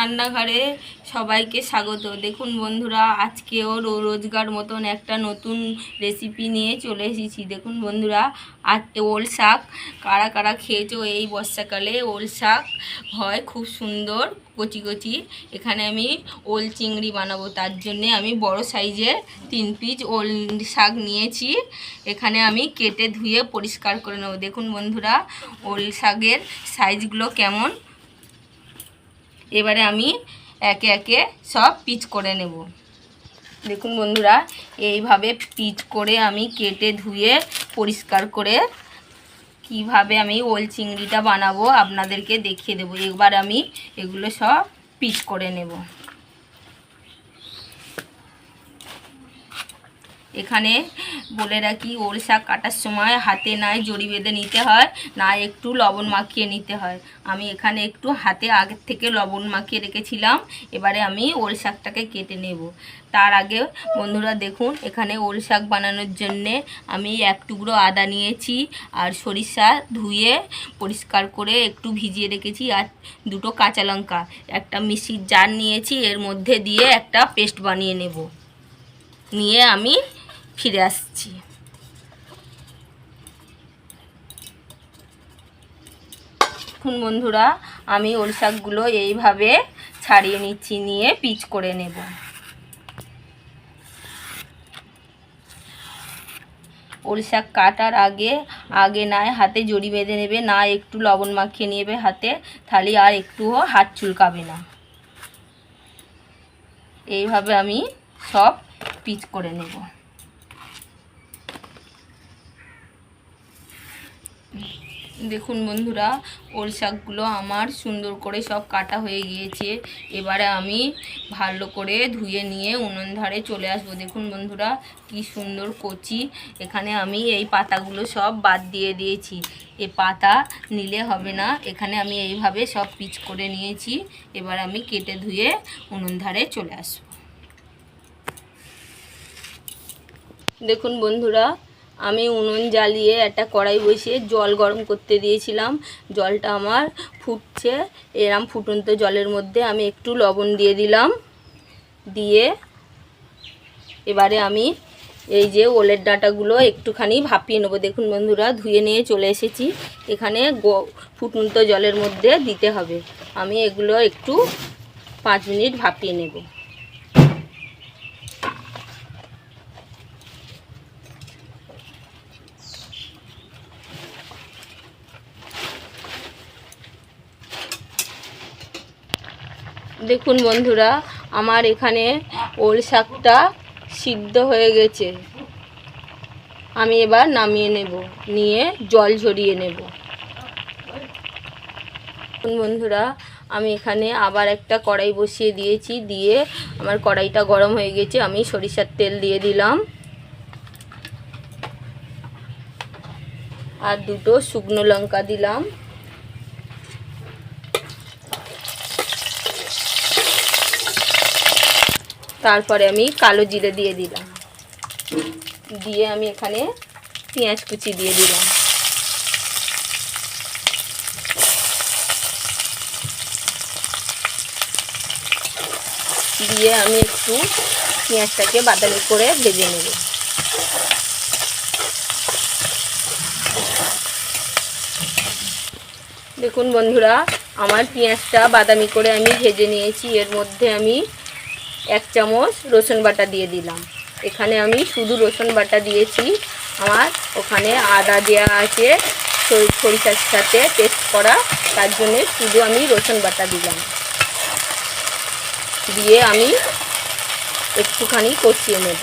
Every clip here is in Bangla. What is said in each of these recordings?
রান্নাঘরে সবাইকে স্বাগত। দেখুন বন্ধুরা, আজকেও রোজগার মতন একটা নতুন রেসিপি নিয়ে চলে এসেছি। দেখুন বন্ধুরা, আর ওল শাক, কারা কারা খেয়েছো এই বর্ষাকালে? ওল শাক হয় খুব সুন্দর, কচি কচি। এখানে আমি ওল চিংড়ি বানাবো, তার জন্যে আমি বড় সাইজের তিন পিস ওল শাক নিয়েছি। এখানে আমি কেটে ধুয়ে পরিষ্কার করে নেব। দেখুন বন্ধুরা, ওল শাকের সাইজগুলো কেমন এবারে আমি একে একে সব পিচ করে নেব। দেখুন বন্ধুরা, এইভাবে পিচ করে আমি কেটে ধুয়ে পরিষ্কার করে কীভাবে আমি ওল চিংড়িটা বানাবো আপনাদেরকে দেখিয়ে দেবো। এবার আমি এগুলো সব পিচ করে নেব। এখানে বলে রাখি ওল শাক কাটার সময় হাতে নাই জড়ি বেঁধে নিতে হয় না একটু লবণ মাখিয়ে নিতে হয়। আমি এখানে একটু হাতে আগের থেকে লবণ মাখিয়ে রেখেছিলাম, এবারে আমি ওল শাকটাকে কেটে নেব। তার আগে বন্ধুরা দেখুন, এখানে ওল শাক বানানোর জন্যে আমি এক টুকরো আদা নিয়েছি আর সরিষা ধুয়ে পরিষ্কার করে একটু ভিজিয়ে রেখেছি, আর দুটো কাঁচা লঙ্কা। একটা মিষ্টির জার নিয়েছি, এর মধ্যে দিয়ে একটা পেস্ট বানিয়ে নেব। নিয়ে আমি ফিরে আসছি। এখন বন্ধুরা, আমি ওল শাকগুলো এইভাবে ছাড়িয়ে নিচ্ছি, নিয়ে পিচ করে নেব। ওল শাক কাটার আগে আগে নয় হাতে জড়ি বেঁধে নেবে, না একটু লবণ মাখিয়ে নেবে হাতে, তাহলে আর একটুও হাত চুলকাবে না। এইভাবে আমি সব পিচ করে নেব। দেখুন বন্ধুরা, ওল শাকগুলো আমার সুন্দর করে সব কাটা হয়ে গিয়েছে। এবারে আমি ভালো করে ধুয়ে নিয়ে উনুন ধারে চলে আসব। দেখুন বন্ধুরা, কি সুন্দর কচি। এখানে আমি এই পাতাগুলো সব বাদ দিয়ে দিয়েছি। এ পাতা নিলে হবে না। এখানে আমি এইভাবে সব পিচ করে নিয়েছি। এবার আমি কেটে ধুয়ে উনুন ধারে চলে আসব। দেখুন বন্ধুরা আমি উনুন জ্বালিয়ে একটা কড়াই বসিয়ে জল গরম করতে দিয়েছিলাম। জলটা আমার ফুটছে। এরম ফুটন্ত জলের মধ্যে আমি একটু লবণ দিয়ে দিলাম। দিয়ে এবারে আমি এই যে ওলের ডাঁটাগুলো একটুখানি ভাপিয়ে নেব। দেখুন বন্ধুরা, ধুয়ে নিয়ে চলে এসেছি। এখানে ফুটন্ত জলের মধ্যে দিতে হবে। আমি এগুলো একটু পাঁচ মিনিট ভাপিয়ে নেব। দেখুন বন্ধুরা, আমার এখানে ওল শাকটা সিদ্ধ হয়ে গেছে। আমি এবার নামিয়ে নেব, নিয়ে জল ঝরিয়ে নেব। বন্ধুরা, আমি এখানে আবার একটা কড়াই বসিয়ে দিয়েছি, দিয়ে আমার কড়াইটা গরম হয়ে গেছে, আমি সরিষার তেল দিয়ে দিলাম। আর দুটো শুকনো লঙ্কা দিলাম। তারপরে আমি কালো জিরে দিয়ে দিলাম। দিয়ে আমি এখানে পেঁয়াজ কুচি দিয়ে দিলাম। দিয়ে আমি একটু পেঁয়াজটাকে বাদামি করে ভেজে নেব। দেখুন বন্ধুরা, আমার পেঁয়াজটা বাদামি করে আমি ভেজে নিয়েছি। এর মধ্যে আমি এক চামচ রসুন বাটা দিয়ে দিলাম। এখানে আমি শুধু রসুন বাটা দিয়েছি। আমার ওখানে আদা দেওয়া আছে, সরি- সরিষার সাথে পেস্ট করা। তার জন্য শুধু আমি রসুন বাটা দিলাম। দিয়ে আমি একটুখানি কষিয়ে নেব।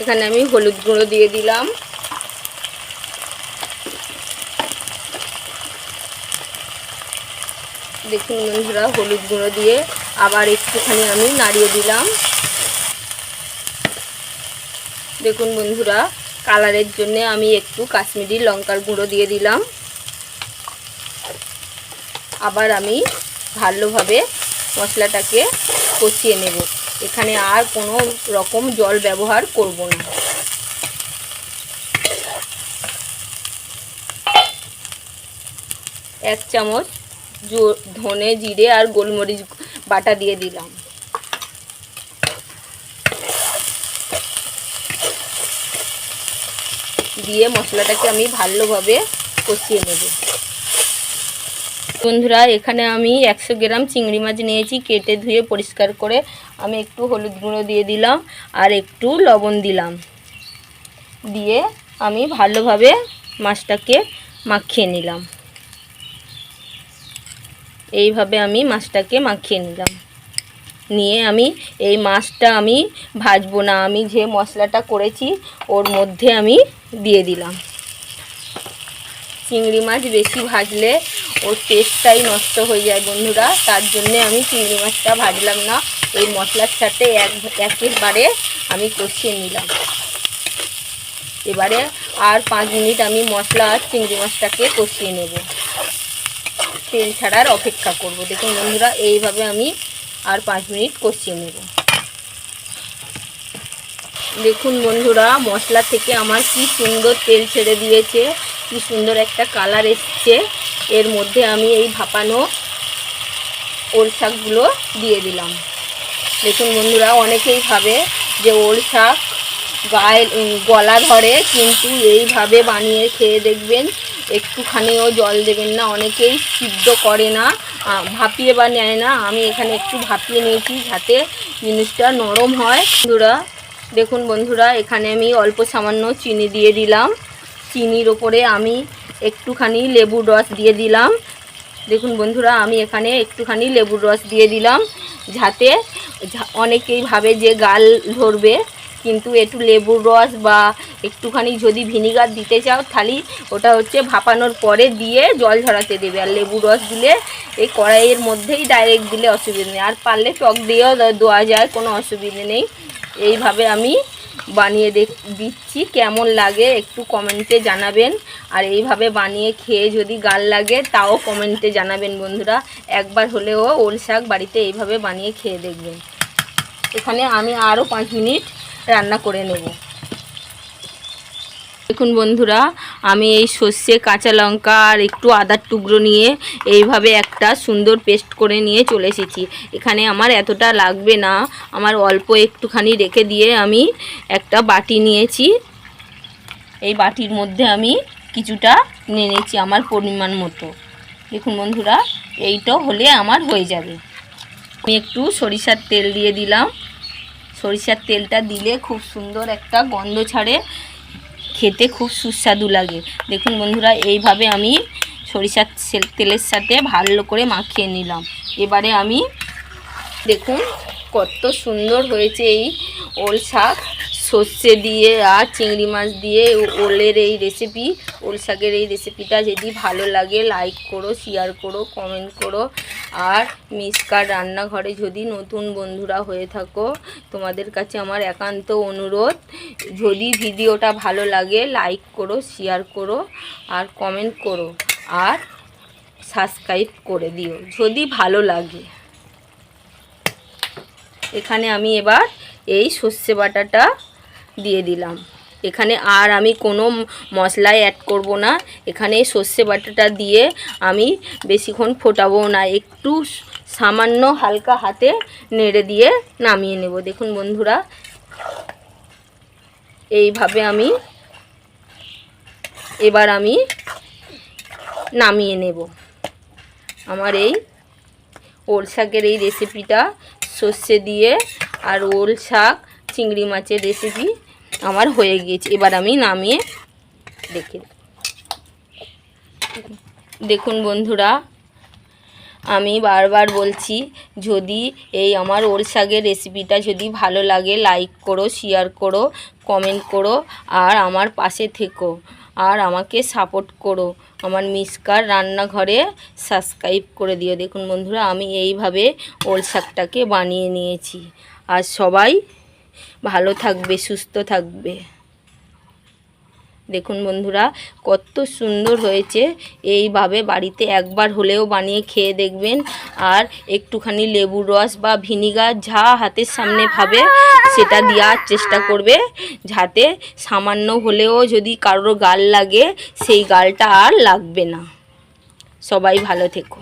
এখানে আমি হলুদ গুঁড়ো দিয়ে দিলাম। দেখুন বন্ধুরা, হলুদ গুঁড়ো দিয়ে আবার একটুখানি আমি নাড়িয়ে দিলাম। দেখুন বন্ধুরা, কালারের জন্য আমি একটু কাশ্মীরি লঙ্কার গুঁড়ো দিয়ে দিলাম। আবার আমি ভালোভাবে মশলাটাকে কষিয়ে নেব। এখানে আর কোনো রকম জল ব্যবহার করব না। এক চামচ ধনে জিরে আর গোলমরিচ বাটা দিয়ে দিলাম। দিয়ে মশলাটাকে আমি ভালোভাবে কষিয়ে নেব। বন্ধুরা, এখানে আমি একশো গ্রাম চিংড়ি মাছ নিয়েছি, কেটে ধুয়ে পরিষ্কার করে আমি একটু হলুদ গুঁড়ো দিয়ে দিলাম আর একটু লবণ দিলাম। দিয়ে আমি ভালোভাবে মাছটাকে মাখিয়ে নিলাম। এইভাবে আমি মাছটাকে মাখিয়ে নিলাম। নিয়ে আমি এই মাছটা আমি ভাজবো না, আমি যে মশলাটা করেছি ওর মধ্যে আমি দিয়ে দিলাম। চিংড়ি মাছ বেশি ভাজলে ওর টেস্টটাই নষ্ট হয়ে যায় বন্ধুরা, তার জন্যে আমি চিংড়ি মাছটা ভাজলাম না, এই মশলার সাথে এক, একেবারে আমি কষিয়ে নিলাম। এবারে আর পাঁচ মিনিট আমি মশলা আর চিংড়ি মাছটাকে কষিয়ে নেব। তেল ছাড়ার অপেক্ষা করব। দেখুন বন্ধুরা, এইভাবে আমি আর পাঁচ মিনিট কষিয়ে নেব। দেখুন বন্ধুরা, মশলা থেকে আমার কি সুন্দর তেল ছেড়ে দিয়েছে, কি সুন্দর একটা কালার এসছে। এর মধ্যে আমি এই ভাপানো ওল শাকগুলো দিয়ে দিলাম। দেখুন বন্ধুরা, অনেকেই ভাবে যে ওল শাক গায়ে গলা ধরে, কিন্তু এইভাবে বানিয়ে খেয়ে দেখবেন একটুখানিও জল দেবেন না, অনেকেই সিদ্ধ করে না ভাপিয়ে বা নেয় না। আমি এখানে একটু ভাপিয়ে নিয়েছি যাতে জিনিসটা নরম হয়। বন্ধুরা, দেখুন বন্ধুরা, এখানে আমি অল্প সামান্য চিনি দিয়ে দিলাম। চিনির ওপরে আমি একটুখানি লেবুর রস দিয়ে দিলাম। দেখুন বন্ধুরা, আমি এখানে একটুখানি লেবুর রস দিয়ে দিলাম। যাতে অনেকেই ভাবে যে গাল ধরবে। কিন্তু একটু লেবুর রস বা একটুখানি যদি ভিনিগার দিতে চাও তাহলে ওটা হচ্ছে ভাপানোর পরে দিয়ে জল ঝরাতে দেবে। আর লেবুর রস দিলে এই কড়াইয়ের মধ্যেই ডাইরেক্ট দিলে অসুবিধা নেই। আর পারলে টক দিয়েও দেওয়া যায়, কোনো অসুবিধে নেই। এইভাবে আমি বানিয়ে দেখ, দিচ্ছি। কেমন লাগে একটু কমেন্টে জানাবেন। আর এইভাবে বানিয়ে খেয়ে যদি গাল লাগে, তাও কমেন্টে জানাবেন বন্ধুরা। একবার হলেও ওল শাক বাড়িতে এইভাবে বানিয়ে খেয়ে দেখবেন। এখানে আমি আরও পাঁচ মিনিট রান্না করে নেব। দেখুন বন্ধুরা, আমি এই সর্ষে, কাঁচা লঙ্কা আর একটু আদার টুকরো নিয়ে এইভাবে একটা সুন্দর পেস্ট করে নিয়ে চলে এসেছি। এখানে আমার এতটা লাগবে না, আমার অল্প একটুখানি রেখে দিয়ে আমি একটা বাটি নিয়েছি। এই বাটির মধ্যে আমি কিছুটা নিয়ে নিয়েছি আমার পরিমাণ মতো। দেখুন বন্ধুরা, এইটা হলে আমার হয়ে যাবে। আমি একটু সরিষার তেল দিয়ে দিলাম। সরিষার তেলটা দিলে খুব সুন্দর একটা গন্ধ ছাড়ে। খেতে খুব সুস্বাদু লাগে। দেখুন বন্ধুরা, এইভাবে আমি সরিষার তেলের সাথে ভালো করে মাখিয়ে নিলাম। এবারে আমি দেখুন কত সুন্দর হয়েছে এই ওল শাক। সর্ষে দিয়ে আর চিংড়ি মাছ দিয়ে ওলের এই রেসিপি ওল শাকের এই রেসিপিটা যদি ভালো লাগে লাইক করো শেয়ার করো কমেন্ট করো। আর মিসকার রান্নাঘরে যদি নতুন বন্ধুরা হয়ে থাকো, তোমাদের কাছে আমার একান্ত অনুরোধ। যদি ভিডিওটা ভালো লাগে লাইক করো শেয়ার করো, আর কমেন্ট করো, আর সাবস্ক্রাইব করে দিও, যদি ভালো লাগে। এখানে আমি এবার এই সর্ষে বাটাটা দিয়ে দিলাম। এখানে আর আমি কোনো ম- মশলাই অ্যাড করব না। এখানে সর্ষে বাটাটা দিয়ে আমি বেশিক্ষণ ফোটাবো না। একটু সামান্য হালকা হাতে নেড়ে দিয়ে নামিয়ে নেব। দেখুন বন্ধুরা, এইভাবে আমি এবার আমি নামিয়ে নেব। আমার এই ওল শাকের এই রেসিপিটা সর্ষে দিয়ে আর ওল শাক চিংড়ি মাছের রেসিপি আমার হয়ে গিয়েছে। এবার আমি নামিয়ে দেখে দেখুন বন্ধুরা, আমি বারবার বলছি, যদি এই আমার ওল শাকের রেসিপিটা যদি ভালো লাগে লাইক করো শেয়ার করো কমেন্ট করো, আর আমার পাশে থেকো, আর আমাকে সাপোর্ট করো। আমার মিসকার রান্নাঘরে সাবস্ক্রাইব করে দিও। দেখুন বন্ধুরা, আমি এইভাবে ওল শাকটাকে বানিয়ে নিয়েছি। আর সবাই ভালো থাকবে, সুস্থ থাকবে। দেখুন বন্ধুরা, কত সুন্দর হয়েছে। এইভাবে বাড়িতে একবার হলেও বানিয়ে খেয়ে দেখবেন। আর একটুখানি লেবুর রস বা ভিনিগার যা হাতের সামনে ভাবে, সেটা দেওয়ার চেষ্টা করবে। যাতে সামান্য হলেও যদি কারোর গাল লাগে, সেই গালটা আর লাগবে না। সবাই ভালো থেকো।